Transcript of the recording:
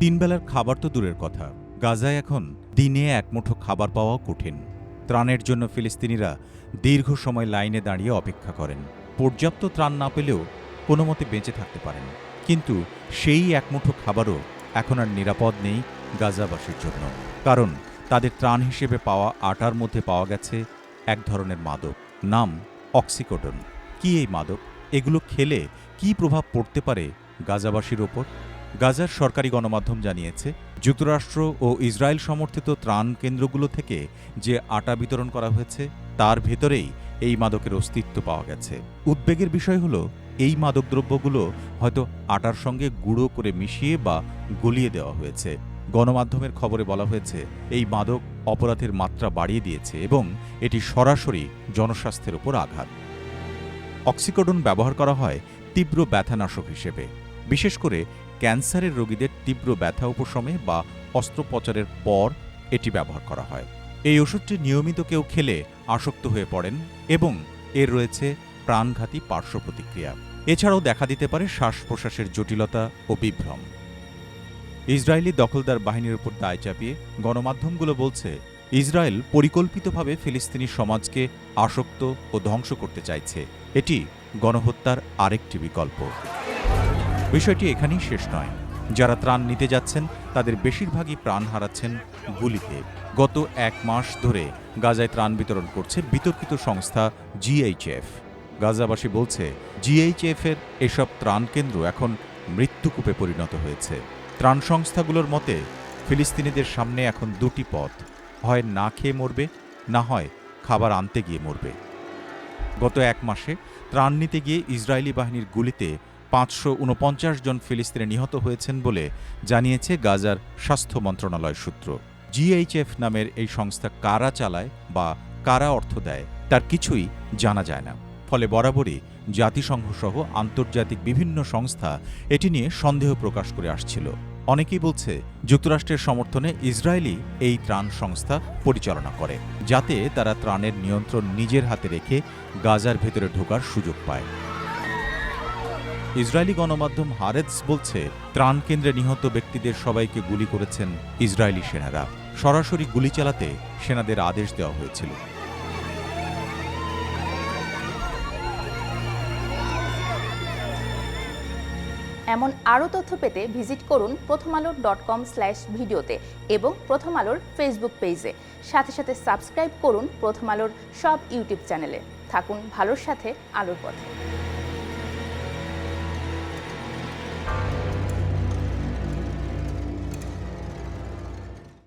তিনবেলার খাবার তো দূরের কথা। গাজায় এখন দিনে এক মুঠো খাবার পাওয়াও কঠিন। ত্রাণের জন্য ফিলিস্তিনিরা দীর্ঘ সময় লাইনে দাঁড়িয়ে অপেক্ষা করেন। পর্যাপ্ত ত্রাণ না পেলেও কোনো মতে বেঁচে থাকতে পারেন। কিন্তু সেই এক মুঠো খাবারও এখন আর নিরাপদ নেই গাজাবাসীর জন্য। কারণ তাদের ত্রাণ হিসেবে পাওয়া আটার মধ্যে পাওয়া গেছে এক ধরনের মাদক, নাম অক্সিকোটন কি এই মাদক? এগুলো খেলে কি প্রভাব পড়তে পারে গাজাবাসীর ওপর? গাজার সরকারি গণমাধ্যম জানিয়েছে, যুক্তরাষ্ট্র ও ইসরায়েল সমর্থিত ত্রাণ কেন্দ্রগুলো থেকে যে আটা বিতরণ করা হয়েছে, তার ভেতরেই এই মাদকের অস্তিত্ব পাওয়া গেছে। উদ্বেগের বিষয় হলো, এই মাদকদ্রব্যগুলো হয়তো আটার সঙ্গে গুঁড়ো করে মিশিয়ে বা গলিয়ে দেওয়া হয়েছে। গণমাধ্যমের খবরে বলা হয়েছে, এই মাদক অপরাধের মাত্রা বাড়িয়ে দিয়েছে এবং এটি সরাসরি জনস্বাস্থ্যের উপর আঘাত। অক্সিকোডন ব্যবহার করা হয় তীব্র ব্যথানাশক হিসেবে। বিশেষ করে ক্যান্সারের রোগীদের তীব্র ব্যথা উপশমে বা অস্ত্রোপচারের পর এটি ব্যবহার করা হয়। এই ওষুধটি নিয়মিত কেউ খেলে আসক্ত হয়ে পড়েন এবং এর রয়েছে প্রাণঘাতী পার্শ্ব প্রতিক্রিয়া। এছাড়াও দেখা দিতে পারে শ্বাস প্রশ্বাসের জটিলতা ও বিভ্রম। ইসরায়েলি দখলদার বাহিনীর উপর দায় চাপিয়ে গণমাধ্যমগুলো বলছে, ইসরায়েল পরিকল্পিতভাবে ফিলিস্তিনি সমাজকে আসক্ত ও ধ্বংস করতে চাইছে। এটি গণহত্যার আরেকটি বিকল্প। বিষয়টি এখানেই শেষ নয়। যারা ত্রাণ নিতে যাচ্ছেন, তাদের বেশিরভাগই প্রাণ হারাচ্ছেন গুলিতে। গত এক মাস ধরে গাজায় ত্রাণ বিতরণ করছে বিতর্কিত সংস্থা জিএইচএফ গাজাবাসী বলছে জিএইচএফ এর এসব ত্রাণ কেন্দ্র এখন মৃত্যুকূপে পরিণত হয়েছে। ত্রাণ সংস্থাগুলোর মতে, ফিলিস্তিনিদের সামনে এখন দুটি পথ। হয় না খেয়ে মরবে, না হয় খাবার আনতে গিয়ে মরবে। গত এক মাসে ত্রাণ নিতে গিয়ে ইসরায়েলি বাহিনীর গুলিতে পাঁচশো উনপঞ্চাশ জন ফিলিস্তিনি নিহত হয়েছেন বলে জানিয়েছে গাজার স্বাস্থ্য মন্ত্রণালয় সূত্র। জিএইচএফ নামের এই সংস্থা কারা চালায় বা কারা অর্থ দেয় তার কিছুই জানা যায় না। ফলে বরাবরই জাতিসংঘ সহ আন্তর্জাতিক বিভিন্ন সংস্থা এটি নিয়ে সন্দেহ প্রকাশ করে আসছিল। অনেকেই বলছে যুক্তরাষ্ট্রের সমর্থনে ইসরায়েলি এই ত্রাণ সংস্থা পরিচালনা করে, যাতে তারা ত্রাণের নিয়ন্ত্রণ নিজের হাতে রেখে গাজার ভেতরে ঢোকার সুযোগ পায়। ইসরায়েলি গণমাধ্যম হারেদস বলছে ত্রাণ কেন্দ্রে নিহত ব্যক্তিদের সবাইকে গুলি করেছেন ইসরায়েলি সেনারা। সরাসরি গুলি চালাতে সেনাদের আদেশ দেওয়া হয়েছিল। এমন আরও তথ্য পেতে ভিজিট করুন প্রথম আলো ডট কম স্ল্যাশ ভিডিওতে এবং প্রথম আলোর ফেসবুক পেজে। সাথে সাথে সাবস্ক্রাইব করুন প্রথম আলোর সব ইউটিউব চ্যানেলে। থাকুন ভালোর সাথে আলোর পথে।